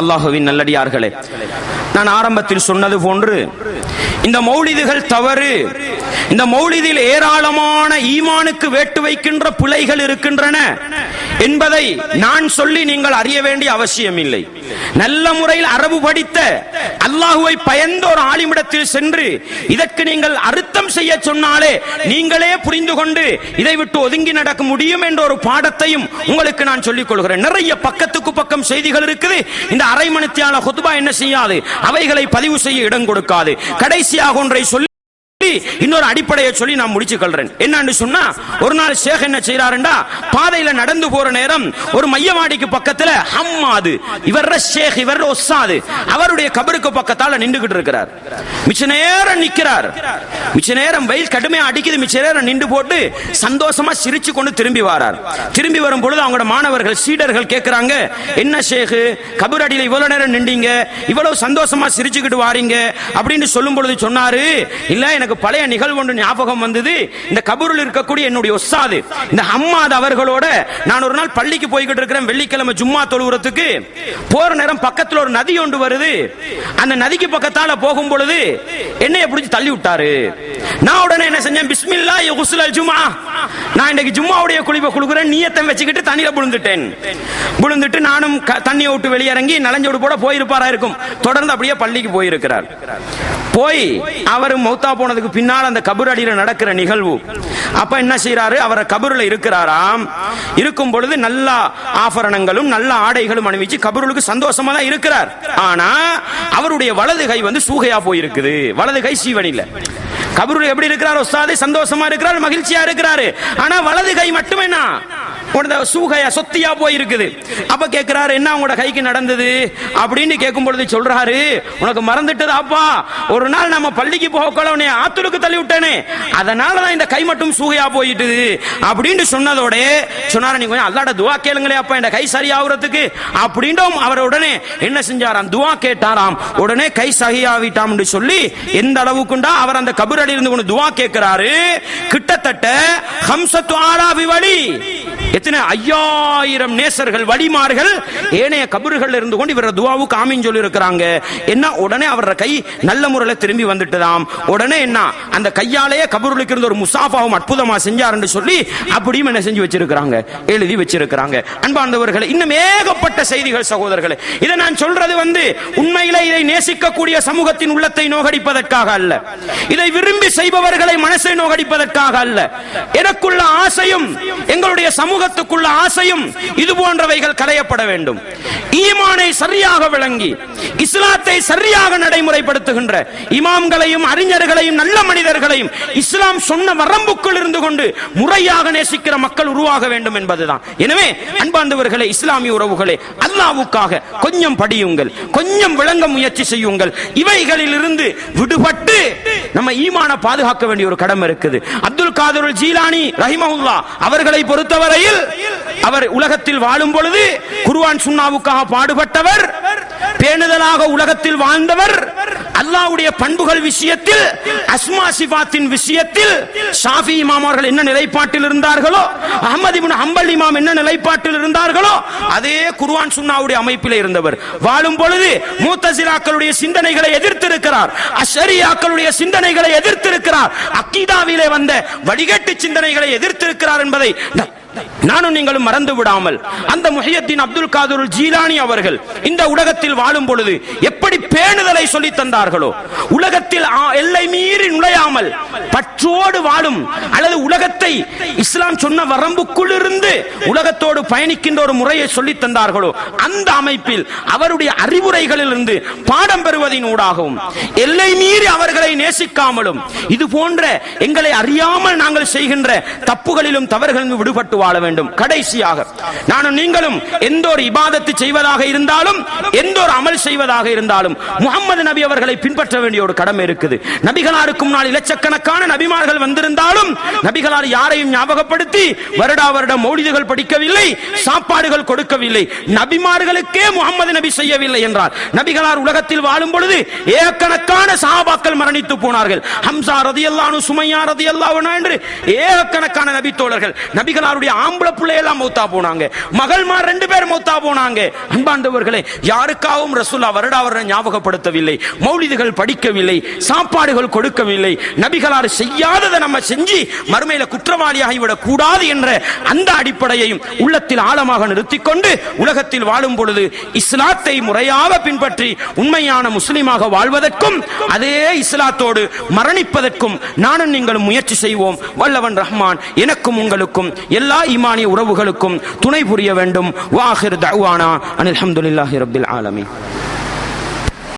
அல்லாஹுவின் நல்லடியார்களே. நான் ஆரம்பத்தில் சொன்னது போன்று இந்த மௌலிதுகள் தவறு. இந்த மௌலிதில் ஏராளமான ஈமானுக்கு வேட்டு வைக்கின்ற பிழைகள் இருக்கின்றன என்பதை நான் சொல்லி நீங்கள் அறிய வேண்டிய அவசியம் இல்லை நல்ல முறையில் அரபு படித்த அல்லாஹுவை பயந்த ஒரு ஆலிமிடத்தில் சென்று இதற்கு நீங்கள் அர்த்தம் செய்ய சொன்னாலே நீங்களே புரிந்து கொண்டு இதை விட்டு ஒதுங்கி நடக்க முடியும் என்ற ஒரு பாடத்தையும் உங்களுக்கு நான் சொல்லிக் கொள்கிறேன். நிறைய பக்கத்துக்கு பக்கம் செய்திகள் இருக்குது. இந்த அரை மணித்தியான ஹுத்பா என்ன செய்யாது? அவைகளை பதிவு செய்ய இடம் கொடுக்காது. கடைசியாக ஒன்றை சொல்லி இன்னொரு அடிப்படையை சொல்லி நான் முடிச்சு கொள்றேன். என்னன்னு சொன்னா ஒரு நாள் ஷேக் என்ன செய்யறாருண்டா பாதையில நடந்து போற நேரம் ஒரு மையவாடிக்கு பக்கத்துல ஹம்மாது இவர் ஷேக் இவர் ஒஸ்ஸாது அவருடைய கபருக்கு பக்கத்தால நின்றுகிட்டு இருக்கிறார். மிச்ச நேரம் நிக்கிறார். மிச்ச நேரம் வெயில் கடுமையா அடிக்குது மிச்ச நேரம் நின்று போட்டு சந்தோஷமா சிரிச்சு கொண்டு திரும்பி வரார். திரும்பி வரும் பொழுது அவங்களோட மாணவர்கள் சீடர்கள் கேட்கிறாங்க என்ன ஷேக் கபர் அடியில இவ்வளவு நேரம் நின்றீங்க இவ்வளவு சந்தோஷமா சிரிச்சுக்கிட்டு வாரீங்க? அப்படின்னு சொல்லும் பொழுது சொன்னாரு இல்ல எனக்கு பழைய நிகழ்வு ஒன்று ஞாபகம் வந்தது. இந்த கபூரில் இருக்கக்கூடிய என்னுடைய ஒஸ்தாது இந்த ஹம்மாத் அவர்களோட நான் ஒரு நாள் பள்ளிக்கு போய்கிட்டு இருக்கிறேன். வெள்ளிக்கிழமை ஜும்மா தொழுவுறதுக்கு. போற நேரம் பக்கத்தில் ஒரு நதி ஒன்று வருது. அந்த நதிக்கு பக்கத்தால போகும் பொழுது என்னைய பிடிச்சி தள்ளி விட்டாரு. நான் உடனே என்ன செஞ்சேன்? பிஸ்மில்லா ஜுமா நான் இன்னைக்கு ஜும்மாவுடைய குளிப்பை குடுக்குறேன் நீயத்தம் வச்சுக்கிட்டு தண்ணியில விழுந்துட்டேன் விழுந்துட்டு நானும் க- தண்ணியை விட்டு வெளியிறங்கி நலஞ்சோடு போட போயிருப்பாரா இருக்கும். தொடர்ந்து அப்படியே பள்ளிக்கு போயிருக்கிறார். போய் அவர் மௌத்தா போனதுக்கு பின்னால் அந்த கபூர் அடியில நடக்கிற நிகழ்வு. அப்ப என்ன செய்யறாரு அவரை கபூரில் இருக்கிறாராம். இருக்கும் பொழுது நல்ல ஆபரணங்களும் நல்ல ஆடைகளும் அணிவிச்சு கபூருக்கு சந்தோஷமா தான் இருக்கிறார். ஆனா அவருடைய வலது கை வந்து சூகையா போயிருக்குது. வலது கை சீவனில. கபருல எப்படி இருக்கிறார்? உஸ்தாது சந்தோஷமா இருக்கிறார் மகிழ்ச்சியா இருக்கிறாரு. ஆனா வலது கை மட்டும் என்ன? உனது சூகையா சொத்தியா போயிருக்குது. அப்ப கேட்கிறாரு என்ன உங்களோட கைக்கு நடந்தது? அப்படின்னு கேட்கும் பொழுது சொல்றாரு உனக்கு மறந்துட்டது அப்பா ஒரு நாள் நம்ம பள்ளிக்கு போக உன்னை ஆத்தூருக்கு தள்ளி விட்டேனே அதனாலதான் இந்த கை மட்டும் சூகையா போயிட்டுது. அப்படின்னு சொன்னதோட சொன்னாரு நீங்க கொஞ்சம் அல்லாட துவா கேளுங்களே அப்பா இந்த கை சரியாகிறதுக்கு அப்படின்றும் அவர் உடனே என்ன செஞ்சாராம்? துவா கேட்டாராம். உடனே கை சகியாவிட்டாம் சொல்லி எந்த அளவுக்குண்டா அவர் அந்த கபரடி இருந்து கொண்டு துவா கேட்கிறாரு கிட்டத்தட்ட ஹம்சத்து ஆறாவி வழி. எத்தனை ஐயாயிரம் நேசர்கள் வழிமார்கள் ஏனைய கபறுகள் இருந்து கொண்டு இவர துவாவுக்கு ஆமீன் சொல்லி இருக்கிறாங்க என்ன? உடனே அவர கை நல்ல முறையில் திரும்பி வந்துட்டுதாம். உடனே என்ன? அந்த கையாலேயே கபருளுக்கு இருந்த ஒரு முசாஃபாவும் அற்புதமா செஞ்சாருன்னு சொல்லி அப்படியும் என்ன செஞ்சு வச்சிருக்கிறாங்க. எழுதி வச்சிருக்கிறாங்க. அன்பார்ந்தவர்களை இன்னும் ஏகப்பட்ட செய்திகள் சகோதரர்களே. இதை நான் சொல்றது வந்து உண்மையிலே இதை நேசிக்கக்கூடிய சமூகத்தின் உள்ளத்தை நோகடிப்பதற்காக அல்ல. இதை விரும்பி செய்பவர்களை மனசை நோகடிப்பதற்காக அல்ல. எனக்குள்ள ஆசையும் எங்களுடைய சமூகத்துக்குள்ள ஆசையும் இது போன்றவைகள் களையப்பட வேண்டும். ஈமானை சரியாக விளங்கி இஸ்லாத்தை சரியாக நடைமுறைப்படுத்துகின்ற இமாம்களையும் அறிஞர்களையும் நல்ல மனிதர்களையும் இஸ்லாம் சொன்ன வரம்புக்குள் இருந்து கொண்டு முறையாக நேசிக்கிற மக்கள் உருவாக வேண்டும் என்பதுதான். எனவே அன்பாண்டவர்களே இஸ்லாமிய உறவுகளே அல்லாவுக்காக கொஞ்சம் படியுங்கள் கொஞ்சம் விளங்க முயற்சி செய்யுங்கள். இவைகளில் இருந்து விடுபட்டு நம்ம ஈமான பாதுகாக்க வேண்டிய ஒரு கடமை இருக்குது. அப்துல் காதருல் ஜீலானி ரஹிமஹுல்லா அவர்களை பொறுத்தவரையில் அவர் உலகத்தில் வாழும் பொழுது குர்ஆன் சுன்னாவுக்காக பாடுபட்டவர் பேணுதலாக உலகத்தில் வாழ்ந்தவர் அல்லாவுடைய பண்புகள் விஷயத்தில் அஸ்மா சிபாத்தின் விஷயத்தில் ஷாஃபி இமாம் அவர்கள் என்ன நிலைப்பாட்டில் இருந்தார்களோ அகமது இபின் ஹம்பல் இமாம் என்ன நிலைப்பாட்டில் இருந்தார்களோ அதே குருவான் சுன்னாவுடைய அமைப்பில் இருந்தவர். வாழும் பொழுது மூத்தசிலாக்களுடைய சிந்தனைகளை எதிர்த்திருக்கிறார் அஷரியாக்களுடைய சிந்தனைகளை எதிர்த்திருக்கிறார் அக்கீதாவிலே வந்த வடிகட்டு சிந்தனைகளை எதிர்த்திருக்கிறார் என்பதை நானும் நீங்களும் மறந்து விடாமல் அந்த முஹியத்தின் அப்துல் காதூர் ஜீலானி அவர்கள் இந்த உலகத்தில் வாழும் பொழுது எப்படி பேணுதலை சொல்லி தந்தார்களோ உலகத்தில் ஆ- எல்லை மீறி நுழையாமல் பற்றோடு வாழும் அல்லது உலகத்தை இஸ்லாம் சொன்ன வரம்புக்குள் இருந்து உலகத்தோடு பயணிக்கின்ற ஒரு முறையை சொல்லி தந்தார்களோ அந்த அமைப்பில் அவருடைய அறிவுரைகளில் இருந்து பாடம் பெறுவதின் ஊடாகவும் எல்லை மீறி அவர்களை நேசிக்காமலும் இது போன்ற எங்களை அறியாமல் நாங்கள் செய்கின்ற தப்புகளிலும் தவறுகளிலும் விடுபட்டு வாழ வேண்டும். கடைசியாக நானும் நீங்களும் எந்த ஒரு இபாதத்து செய்வதாக இருந்தாலும் எந்த ஒரு அமல் செய்வதாக இருந்தாலும் முகமது நபி அவர்களை பின்பற்ற வேண்டிய ஒரு கடமை இருக்குது. நபிகளாருக்கு முன்னால் இலட்சக்கணக்கான நபிமார்கள் வந்திருந்தாலும் நபிகளார் யாரையும் ஞாபகப்படுத்தி வருடா வருடம் மௌலிதுகள் படிக்கவில்லை சாப்பாடுகள் கொடுக்கவில்லை நபிமார்களுக்கே முகமது நபி செய்யவில்லை என்றார். நபிகளார் உலகத்தில் வாழும் பொழுது ஏக்கணக்கான சாபாக்கள் மரணித்து போனார்கள். ஹம்சா ரதியல்லானு சுமையா ரதியல்லாஹு என்று ஏக்கணக்கான நபி தோழர்கள் நபிகளாருடைய ஆம்பளை பிள்ளையெல்லாம் மௌத்தா போனாங்க. மகள்மார் ரெண்டு பேர் மௌத்தா போனாங்க. அன்பாண்டவர்களே யாருக்காகவும் ரசூல்லா வருடா வருடம் ஞாபகப்படுத்தவில்லை. மௌலிதுகள் படிக்கவில்லை. சாப்பாடுகள் கொடுக்கவில்லை. நபிகளார் செய்யாததை நம்ம செஞ்சு மறுமையில குற்றவாளியாகிவிடக் கூடாது என்ற அந்த அடிப்படையையும் உள்ளத்தில் ஆழமாக நிறுத்திக் கொண்டு உலகத்தில் வாழும் பொழுது இஸ்லாத்தை முறையாக பின்பற்றி உண்மையான முஸ்லிமாக வாழ்வதற்கும் அதே இஸ்லாத்தோடு மரணிப்பதற்கும் நானும் நீங்களும் முயற்சி செய்வோம். வல்லவன் ரஹ்மான் எனக்கும் உங்களுக்கும் எல்லா ஈமானிய உறவுகளுக்கும் துணை புரிய வேண்டும். வாஹிர் தவானா அனில் அஹமதுல்லாஹி ரபில் ஆலமி